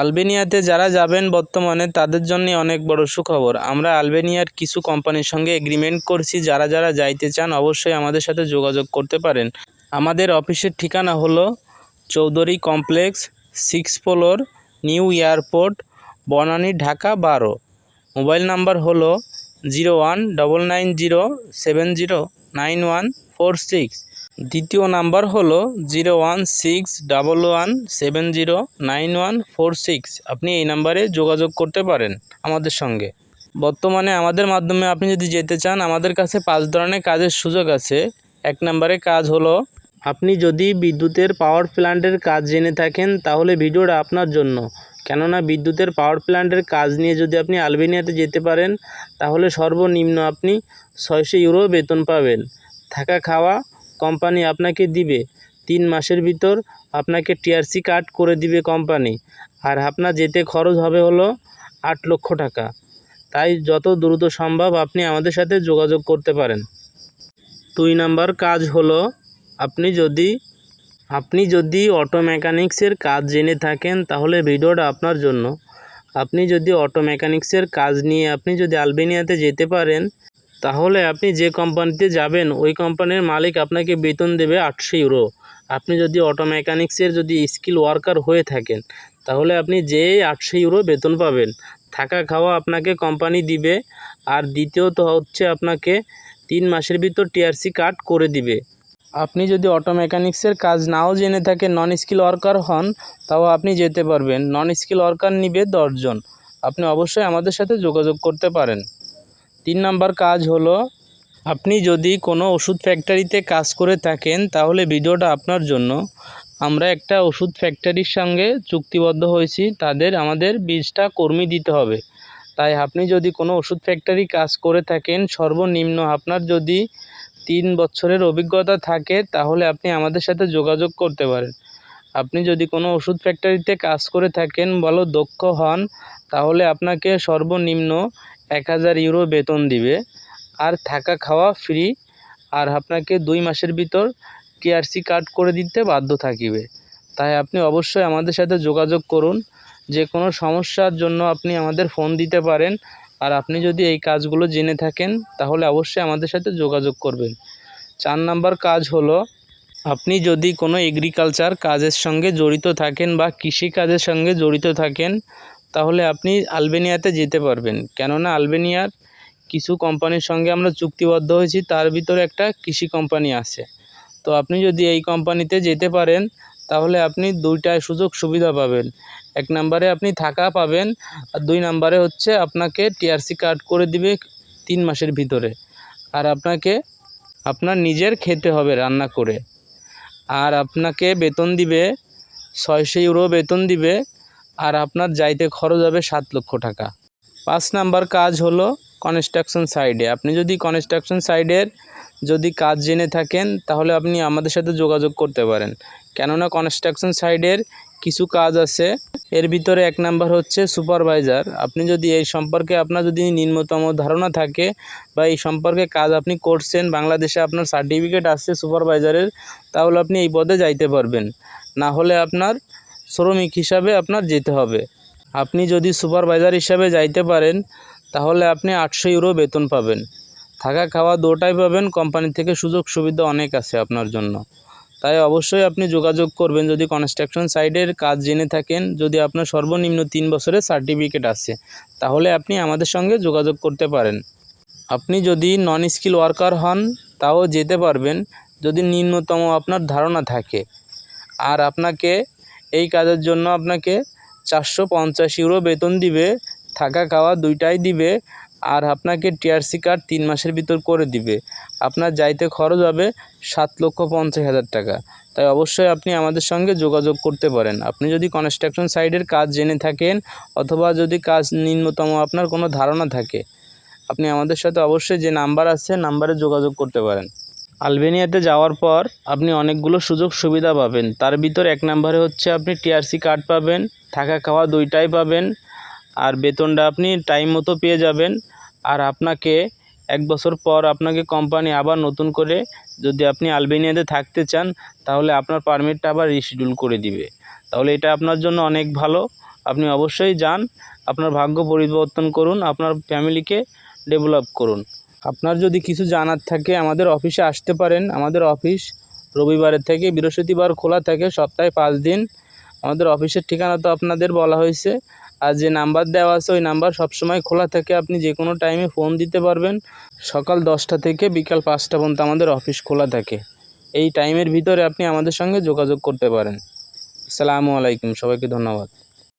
আলবেনিয়াতে যারা যাবেন বর্তমানে তাদের জন্য অনেক বড় সুখবর। আমরা আলবেনিয়ার কিছু কোম্পানির সঙ্গে এগ্রিমেন্ট করছি, যারা যারা যাইতে চান অবশ্যই আমাদের সাথে যোগাযোগ করতে পারেন। আমাদের অফিসের ঠিকানা হলো Chowdhury complex, six floor, new airport, Banani, Dhaka, বারো। মোবাইল নাম্বার হলো zero one double nine zero seven zero nine one four six. দ্বিতীয় নাম্বার হলো zero one six double one seven zero nine one four six. আপনি এই নাম্বারে যোগাযোগ করতে পারেন আমাদের সঙ্গে। বর্তমানে আমাদের মাধ্যমে আপনি যদি যেতে চান, আমাদের কাছে পাঁচ ধরনের কাজের সুযোগ আছে। এক নম্বরে কাজ হলো, আপনি যদি বিদ্যুতের পাওয়ার প্ল্যান্টের কাজ জেনে থাকেন, তাহলে ভিডিওটা আপনার জন্য। কেননা বিদ্যুতের পাওয়ার প্ল্যান্টের কাজ নিয়ে যদি আপনি আলবেনিয়াতে যেতে পারেন, তাহলে সর্বনিম্ন আপনি ছয়শো ইউরো বেতন পাবেন। থাকা খাওয়া কোম্পানি আপনাকে দিবে, তিন মাসের ভিতর আপনাকে টিআরসি কার্ড করে দিবে কোম্পানি। আর আপনার যেতে খরচ হবে হলো আট লক্ষ টাকা। তাই যত দ্রুত সম্ভব আপনি আমাদের সাথে যোগাযোগ করতে পারেন। দুই নাম্বার কাজ হলো, আপনি যদি আপনি যদি অটো মেকানিক্সের কাজ জেনে থাকেন, তাহলে ভিডিওটা আপনার জন্য। আপনি যদি অটো মেকানিক্সের কাজ নিয়ে আপনি যদি আলবেনিয়াতে যেতে পারেন তাহলে আপনি যে কোম্পানিতে যাবেন, ওই কোম্পানির মালিক আপনাকে বেতন দেবে আটশো ইউরো আপনি যদি অটো মেকানিক্সের যদি স্কিল ওয়ার্কার হয়ে থাকেন, তাহলে আপনি যেই আটশো ইউরো বেতন পাবেন। থাকা খাওয়া আপনাকে কোম্পানি দিবে, আর দ্বিতীয়ত হচ্ছে আপনাকে তিন মাসের ভিতর টিআরসি কার্ড করে দিবে। আপনি যদি অটো মেকানিক্সের কাজ নাও জেনে থাকেন নন স্কিল ওয়ার্কার হন, তাও আপনি যেতে পারবেন। নন স্কিল ওয়ার্কার নিবে দশজন আপনি অবশ্যই আমাদের সাথে যোগাযোগ করতে পারেন। তিন নাম্বার কাজ হলো, আপনি যদি কোনো ওষুধ ফ্যাক্টরিতে কাজ করে থাকেন, তাহলে ভিডিওটা আপনার জন্য। আমরা একটা ওষুধ ফ্যাক্টরির সঙ্গে চুক্তিবদ্ধ হয়েছি, তাদের আমাদের বীজটা কর্মী দিতে হবে। তাই আপনি যদি কোনো ওষুধ ফ্যাক্টরি কাজ করে থাকেন, সর্বনিম্ন আপনার যদি তিন বছরের অভিজ্ঞতা থাকে, তাহলে আপনি আমাদের সাথে যোগাযোগ করতে পারেন। আপনি যদি কোনো ওষুধ ফ্যাক্টরিতে কাজ করে থাকেন, বলো দক্ষ হন, তাহলে আপনাকে সর্বনিম্ন এক হাজার ইউরো বেতন দিবে। আর থাকা খাওয়া ফ্রি আর আপনাকে দুই মাসের ভিতর টিআরসি কার্ড করে দিতে বাধ্য থাকিবে। তাই আপনি অবশ্যই আমাদের সাথে যোগাযোগ করুন। যে কোনো সমস্যার জন্য আপনি আমাদের ফোন দিতে পারেন। আর আপনি যদি এই কাজগুলো জেনে থাকেন, তাহলে অবশ্যই আমাদের সাথে যোগাযোগ করবেন। চার নাম্বার কাজ হলো, আপনি যদি কোনো এগ্রিকালচার কাজের সঙ্গে জড়িত থাকেন বা কৃষি কাজের সঙ্গে জড়িত থাকেন তাহলে আপনি আলবেনিয়াতে যেতে পারবেন। কেননা আলবেনিয়ার কিছু কোম্পানির সঙ্গে আমরা চুক্তিবদ্ধ হয়েছি, তার ভিতরে একটা কৃষি কোম্পানি আছে। তো আপনি যদি এই কোম্পানিতে যেতে পারেন, তাহলে আপনি দুইটায় সুযোগ সুবিধা পাবেন। এক নম্বরে আপনি থাকা পাবেন, আর দুই নম্বরে হচ্ছে আপনাকে টিআরসি কার্ড করে দিবে তিন মাসের ভিতরে। আর আপনাকে আপনার নিজের খেতে হবে রান্না করে। আর আপনাকে বেতন দিবে, ছয়শো ইউরো বেতন দিবে আর আপনার যাইতে খরচ হবে সাত লক্ষ টাকা। পাঁচ নাম্বার কাজ হলো কনস্ট্রাকশন সাইডে আপনি যদি কনস্ট্রাকশন সাইডের যদি কাজ জেনে থাকেন, তাহলে আপনি আমাদের সাথে যোগাযোগ করতে পারেন। কেননা কনস্ট্রাকশন সাইডের কিছু কাজ আছে। এর ভিতরে এক নাম্বার হচ্ছে সুপারভাইজার আপনি যদি এই সম্পর্কে আপনার যদি নিম্নতম ধারণা থাকে বা এই সম্পর্কে কাজ আপনি করছেন, বাংলাদেশে আপনার সার্টিফিকেট আসছে সুপারভাইজারের তাহলে আপনি এই পদে যাইতে পারবেন। না হলে আপনার শ্রমিক হিসাবে আপনার যেতে হবে। আপনি যদি সুপারভাইজার হিসাবে যাইতে পারেন, তাহলে আপনি আটশো ইউরো বেতন পাবেন। থাকা খাওয়া দুটাই পাবেন, কোম্পানি থেকে সুযোগ সুবিধা অনেক আছে আপনার জন্য। তাই অবশ্যই আপনি যোগাযোগ করবেন যদি কনস্ট্রাকশন সাইডের কাজ জেনে থাকেন, যদি আপনার সর্বনিম্ন তিন বছরের সার্টিফিকেট আছে, তাহলে আপনি আমাদের সঙ্গে যোগাযোগ করতে পারেন। আপনি যদি নন স্কিল ওয়ার্কার হন, তাও যেতে পারবেন যদি নিম্নতম আপনার ধারণা থাকে। আর আপনাকে এই কাজের জন্য আপনাকে চারশো পঞ্চাশ ইউরো বেতন দিবে, থাকা খাওয়া দুইটাই দিবে, আর আপনাকে টিআরসি কার্ড তিন মাসের ভিতর করে দিবে। আপনার যাইতে খরচ হবে সাত লক্ষ পঞ্চাশ হাজার টাকা। তাই অবশ্যই আপনি আমাদের সঙ্গে যোগাযোগ করতে পারেন। আপনি যদি কনস্ট্রাকশন সাইডের কাজ জেনে থাকেন অথবা যদি কাজ নিম্নতম আপনার কোনো ধারণা থাকে, আপনি আমাদের সাথে অবশ্যই যে নাম্বার আছে নাম্বারে যোগাযোগ করতে পারেন। আলবেনিয়াতে যাওয়ার পর আপনি অনেকগুলো সুযোগ সুবিধা পাবেন। তার ভিতর এক নম্বরে হচ্ছে আপনি টিআরসি কার্ড পাবেন, থাকা খাওয়া দুইটাই পাবেন, আর বেতনটা আপনি টাইম মতো পেয়ে যাবেন। আর আপনাকে এক বছর পর আপনাকে কোম্পানি আবার নতুন করে যদি আপনি আলবেনিয়াতে থাকতে চান, তাহলে আপনার পারমিটটা আবার রিশিডিউল করে দিবে। তাহলে এটা আপনার জন্য অনেক ভালো। আপনি অবশ্যই যান, আপনার ভাগ্য পরিবর্তন করুন, আপনার ফ্যামিলিকে ডেভেলপ করুন। আপনার যদি কিছু জানার থাকে, আমাদের অফিসে আসতে পারেন। আমাদের অফিস রবিবারের থেকে বৃহস্পতিবার খোলা থাকে, সপ্তাহে পাঁচ দিন। আমাদের অফিসের ঠিকানা তো আপনাদের বলা হয়েছে। আর যে নাম্বার দেওয়া আছে, ওই নাম্বার সবসময় খোলা থাকে। আপনি যে কোনো টাইমে ফোন দিতে পারবেন। সকাল দশটা থেকে বিকাল পাঁচটা পর্যন্ত আমাদের অফিস খোলা থাকে। এই টাইমের ভিতরে আপনি আমাদের সঙ্গে যোগাযোগ করতে পারেন। আসসালামু আলাইকুম, সবাইকে ধন্যবাদ।